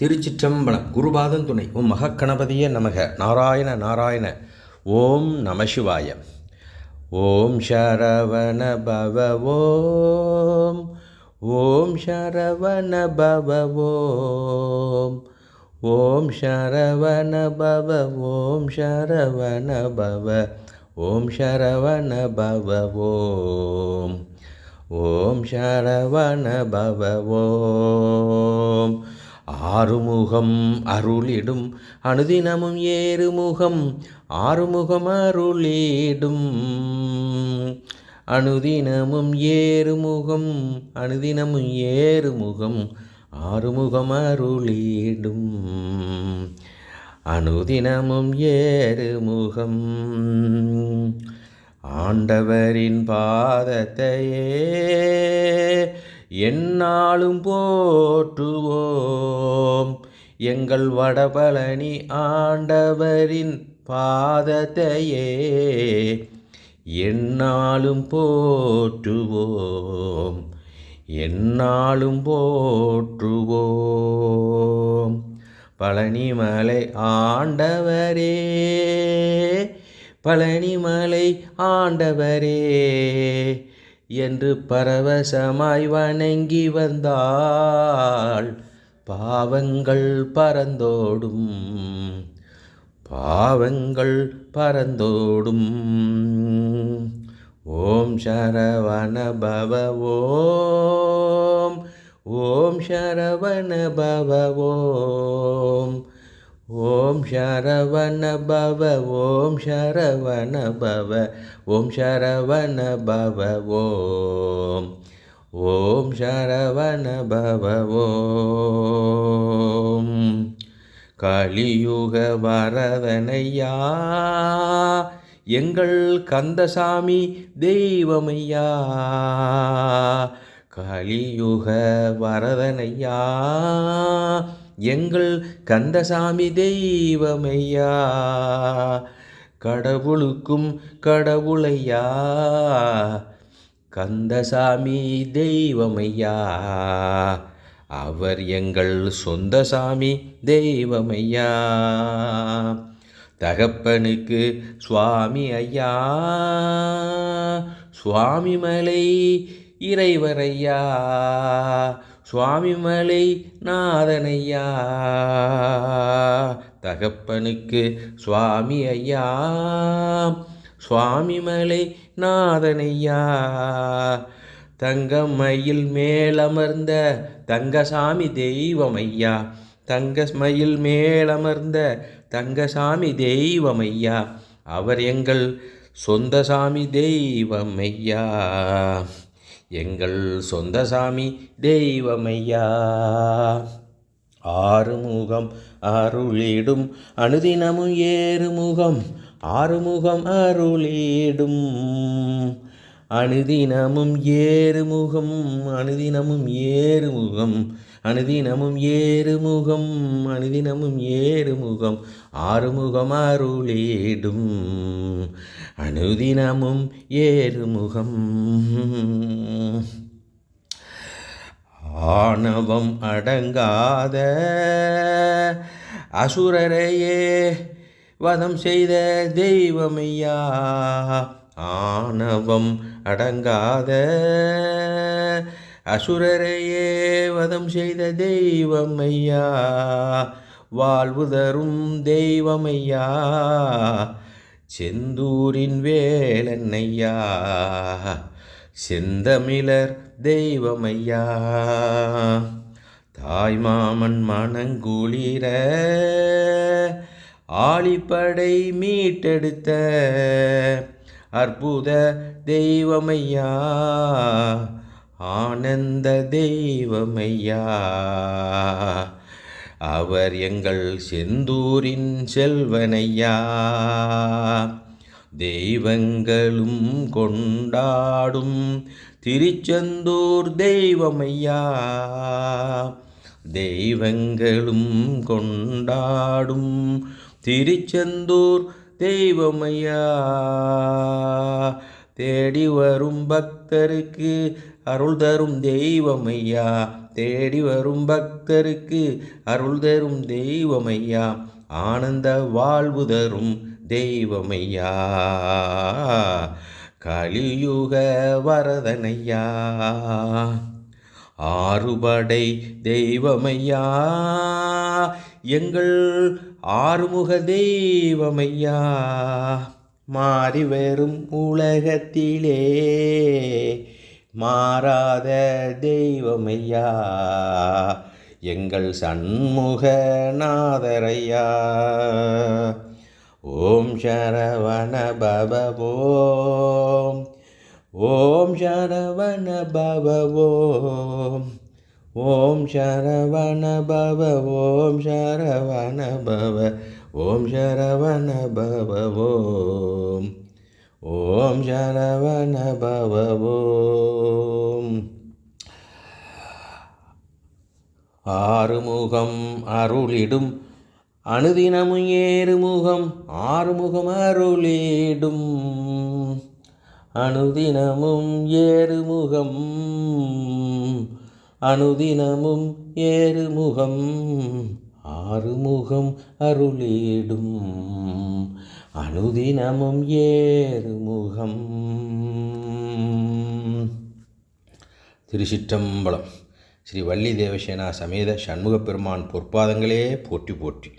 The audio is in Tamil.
திருச்சிற்றம்பலம் குருபாதம் துணை ஓம் மகக்கணபதிய நமக. நாராயண நாராயண. ஓம் நமசிவாய ஓம் சரவண பவ ஓம். ஓம் சரவண பவ ஓம். ஓம் சரவண பவ ஓம். சரவண பவ. ஓம் சரவண பவ ஓம். ஓம் சரவண பவ ஓம். ஆறுமுகம் அருளிடும் அனுதினமும் ஏறுமுகம் ஆறுமுகம் அருளிடும். அனுதினமும் ஏறுமுகம் அனுதினமும் ஏறுமுகம் ஆறுமுகம் அருளிடும். அனுதினமும் ஏறுமுகம் ஆண்டவரின் பாதத்தையே எந்நாளும் போற்றுவோம். எங்கள் வடபழனி ஆண்டவரின் பாதத்தையே எந்நாளும் போற்றுவோம். எந்நாளும் போற்றுவோம். பழனிமலை ஆண்டவரே பழனிமலை ஆண்டவரே என்று பரவசமாய் வணங்கி வந்தாள். பாவங்கள் பறந்தோடும் பாவங்கள் பறந்தோடும். ஓம் சரவண பவ ஓம் ஓம் சரவண பவ ஓம். ஓம் சரவண பவ ஓம் சரவண பவ ஓம் சரவண பவ ஓம். ஓம் சரவண பவ ஓம். கலியுக வரதனையா எங்கள் கந்தசாமி தெய்வமையா. கலியுக வரதனையா எங்கள் கந்தசாமி தெய்வமையா. கடவுளுக்கும் கடவுளையா. கந்தசாமி தெய்வமையா. அவர் எங்கள் சொந்த சாமி தெய்வமையா. தகப்பனுக்கு சுவாமி ஐயா. சுவாமி மலை இறைவரையா. சுவாமிமலை நாதனையா. தகப்பனுக்கு சுவாமி ஐயா. சுவாமிமலை நாதனையா. தங்கமயில் மேலமர்ந்த தங்கசாமி தெய்வமையா. தங்கமயில் மேலமர்ந்த தங்கசாமி தெய்வமையா. அவர் எங்கள் சொந்த சாமி தெய்வமையா. எங்கள் சொந்த சாமி தெய்வமையா. ஆறுமுகம் அருளிடும் அனுதினமும் ஏறுமுகம் ஆறுமுகம் அருளிடும். அனுதினமும் ஏறுமுகம் அனுதினமும் ஏறுமுகம் அனுதினமும் ஏறுமுகம் அனுதினமும் ஏறுமுகம் ஆறுமுகம் அருளேடும். அனுதினமும் ஏறுமுகம். ஆணவம் அடங்காத அசுரரையே வதம் செய்த தெய்வமையா? ஆணவம் அடங்காத அசுரரையே வதம் செய்த தெய்வமையா வாழ்வுதரும் தெய்வம் ஐயா செந்தூரின் வேலன்னையா செந்தமிழர் தெய்வமையா. தாய்மாமன் மனங்குளிர ஆழிப்படை மீட்டெடுத்த அற்புத தெய்வமையா ஆனந்த தெய்வமையா. அவர் எங்கள் செந்தூரின் செல்வனையா. தெய்வங்களும் கொண்டாடும் திருச்செந்தூர் தெய்வமையா. தெய்வங்களும் கொண்டாடும் திருச்செந்தூர் தெய்வமையா. தேடி வரும் பக்தருக்கு அருள் தரும் தெய்வமையா? தேடி வரும் பக்தருக்கு அருள் தரும் தெய்வமையா? ஆனந்த வாழ்வு தரும் தெய்வமையா? கலியுக வரதனையா? ஆறுபடை தெய்வமையா? எங்கள் ஆறுமுக தெய்வமையா? மாறி வரும் உலகத்திலே மாறாத தெய்வமையா? எங்கள் சண்முகநாதரையா ஓம் சரவண பபவோம் ஓம். சரவண பபவோம் ஓம். ஓம் சரவண பவ ஓம். சரவண பவ ஓம். சரவண பவ ஓம். ஓம் சரவண பவ ஆறுமுகம் அருளிடும் அனுதினமும் ஏறுமுகம் ஆறுமுகம் அருளிடும். அணுதினமும் ஏறுமுகம் அணுதினமும் ஏறுமுகம் ஆறுமுகம் அருளிடும். அனுதினமும் ஏறுமுகம். திருச்சிற்றம்பலம். ஸ்ரீ வள்ளி தேவசேனா சமேத சண்முகப் பெருமான் பொற்பாதங்களே போற்றி போற்றி.